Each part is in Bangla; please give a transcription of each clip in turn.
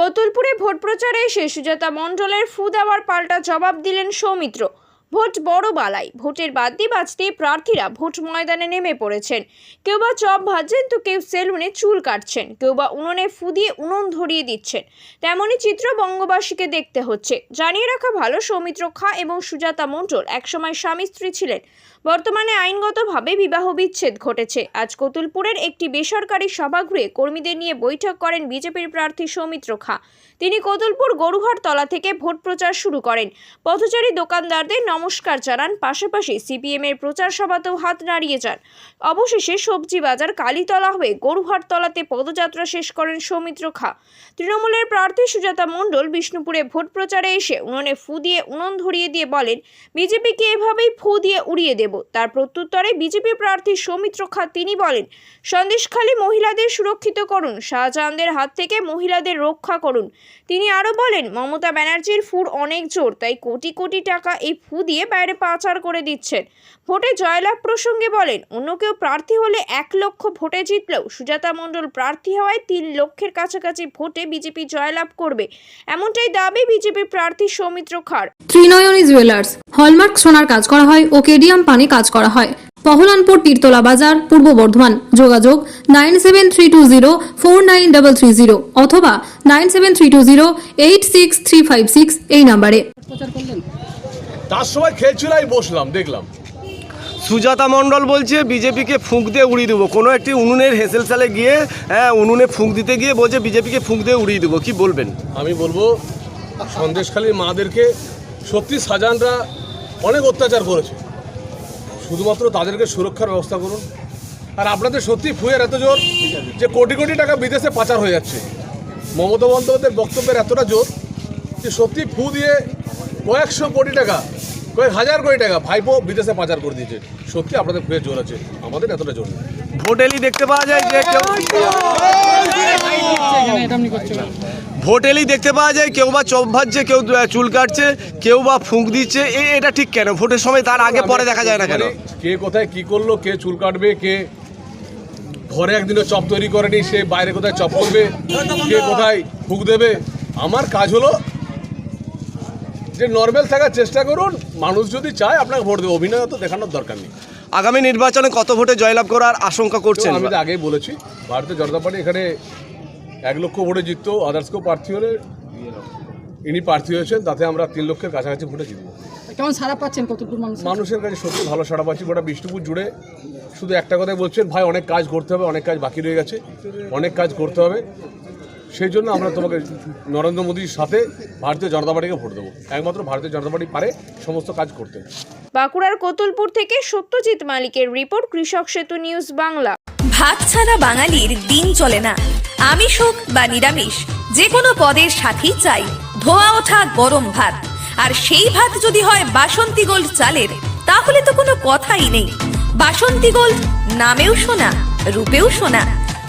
কতুলপুরে ভোট প্রচারে এসে সুজাতা মণ্ডলের ফু দেওয়ার পাল্টা জবাব দিলেন সৌমিত্র। ভোট বড় বালাই। ভোটের বাদ্যি বাজতে প্রার্থীরা ভোট ময়দানে নেমে পড়েছেন। কেউ বা চপ ভাজছেন তো কেউ সেলুনে চুল কাটছেন। কেউ বা উনুনে ফু দিয়ে উনুন ধরিয়ে দিচ্ছেন। তেমনই চিত্র বঙ্গবাসীকে দেখতে হচ্ছে। জানিয়ে রাখা ভালো, সৌমিত্র খা এবং সুজাতা মণ্ডল একসময় স্বামী স্ত্রী ছিলেন। বর্তমানে আইনগতভাবে বিবাহ বিচ্ছেদ ঘটেছে। আজ কতুলপুরের একটি বেসরকারি সভাগৃহে কর্মীদের নিয়ে বৈঠক করেন বিজেপির প্রার্থী সৌমিত্র খা। তিনি কতুলপুর গরুহাট তলা থেকে ভোট প্রচার শুরু করেন। পথচারী দোকানদারদের নমস্কার জানান। পাশাপাশি সিপিএম এর প্রচার সভাতেও হাত নাড়িয়ে যান। অবশেষে সবজি বাজার কালীতলা হয়ে গরুহাট তলাতে পদযাত্রা শেষ করেন সৌমিত্র খা। তৃণমূলের প্রার্থী সুজাতা মণ্ডল বিষ্ণুপুরে ভোট প্রচারে এসে উনুনে ফু দিয়ে উনুন ধরিয়ে দিয়ে বলেন, বিজেপিকে এভাবেই ফু দিয়ে উড়িয়ে দেব। তার প্রত্যুত্তরে বিজেপি প্রার্থী সৌমিত্র খা তিনি বলেন, সন্দেশখালী মহিলাদের সুরক্ষিত করুন, শাহজাহানদের হাত থেকে মহিলাদের রক্ষা করুন। তিনি আরও বলেন, মমতা ব্যানার্জির ফুর অনেক জোর, তাই কোটি কোটি টাকা এই ফু দিয়ে বাইরে পাচার করে দিচ্ছেন। ভোটে জয়লাভ প্রসঙ্গে বলেন, অন্য কেউ প্রার্থী হলে এক লক্ষ ভোটে জিতলেও সুজাতা মণ্ডল প্রার্থী হওয়ায় তিন লক্ষের কাছাকাছি ভোটে বিজেপি জয়লাভ করবে। এমনটাই দাবি বিজেপি প্রার্থী সৌমিত্র খাড়। ত্রিনয়নী জুয়েলার্স হলমার্ক সোনার কাজ করা হয় ও কেডিয়াম পানি কাজ করা হয়। পহলানপুর তীরতলা বাজার, পূর্ব বর্ধমান। যোগাযোগ nine seven three two zero four nine double three zero অথবা nine seven three two zero eight six three five six এই নাম্বারে। তার সময় খেলছিল আমি বসলাম দেখলাম। সুজাতা মণ্ডল বলছে বিজেপিকে ফুঁক দিয়ে উড়িয়ে দেবো। কোনো একটি উনুনের হেসেল সালে গিয়ে হ্যাঁ উনুনে ফুঁক দিতে গিয়ে বলছে বিজেপিকে ফুঁক দিয়ে উড়িয়ে দেবো। কি বলবেন? আমি বলব সন্দেশখালীর মাদেরকে সত্যি সাজানরা অনেক অত্যাচার করেছে। শুধুমাত্র তাদেরকে সুরক্ষার ব্যবস্থা করুন। আর আপনাদের সত্যি ফুয়ের এত জোর যে কোটি কোটি টাকা বিদেশে পাচার হয়ে যাচ্ছে। মমতা বন্দ্যোপাধ্যায়ের বক্তব্যের এতটা জোর যে সত্যি ফু দিয়ে কয়েকশো কোটি টাকা কয়েক হাজার কোটি টাকা ভাইপো বিদেশে পাচার করে দিয়েছে। সত্যি আপনাদের ফুয়ের জোর আছে। আমাদের এতটা জোর নেই। ভোটেলি দেখতে পাওয়া যায় যে কেউ ভোটেলি দেখতে পাওয়া যায় কেউ বা চপ ভাজছে কেউ চুল কাটছে কেউ বা ফুঁক দিচ্ছে। এ- এটা ঠিক কেন? ভোটের সময় তার আগে পরে দেখা যায় না কেন? মানে কে কোথায় কি করল কে চুল কাটবে কে ঘরে একদিনও চপ তৈরি করেনি সে বাইরে কোথায় চপ করবে কে কোথায় ফুঁক দেবে? আমার কাজ হলো যে নর্মাল থাকার চেষ্টা করুন মানুষ যদি চায় আপনাকে ভোট দেবে। অভিনয় তো দেখানোর দরকার নেই। আগামী নির্বাচনে কত ভোটে জয়লাভ করার আশঙ্কা করছেন? আমি তো আগেই বলেছি ভারতীয় জনতা পার্টি এখানে এক লক্ষ ভোটে জিততো আদার্স কেউ প্রার্থী হলে ইনি প্রার্থী হয়েছেন তাতে আমরা তিন লক্ষের কাছাকাছি ভোটে জিতবো। কেমন সারা পাচ্ছেন কতটুকু মানুষ? মানুষের কাছে সত্যি ভালো সাড়া পাচ্ছি গোটা বিষ্ণুপুর জুড়ে। শুধু একটা কথাই বলছেন ভাই অনেক কাজ করতে হবে অনেক কাজ বাকি রয়ে গেছে অনেক কাজ করতে হবে। সেই জন্য আমরা তোমাকে নরেন্দ্র মোদীর সাথে ভারতীয় জনতা পার্টিকে ভোট দেবো। একমাত্র ভারতীয় জনতা পার্টি পারে সমস্ত কাজ করতে। বাঁকুড়ার কতুলপুর থেকে সত্যজিৎ মালিকের রিপোর্ট কৃষক সেতু নিউজ বাংলা। ভাত ছাড়া বাঙালির দিন চলে না। আমিষ হোক বা নিরামিষ যে কোনো পদের সাথেই চাই ধোয়া ওঠা গরম ভাত। আর সেই ভাত যদি হয় বাসন্তী গোল্ড চালের তাহলে তো কোনো কথাই নেই। বাসন্তী গোল্ড নামেও শোনা রূপেও শোনা।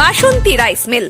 বাসন্তী রাইস মিল।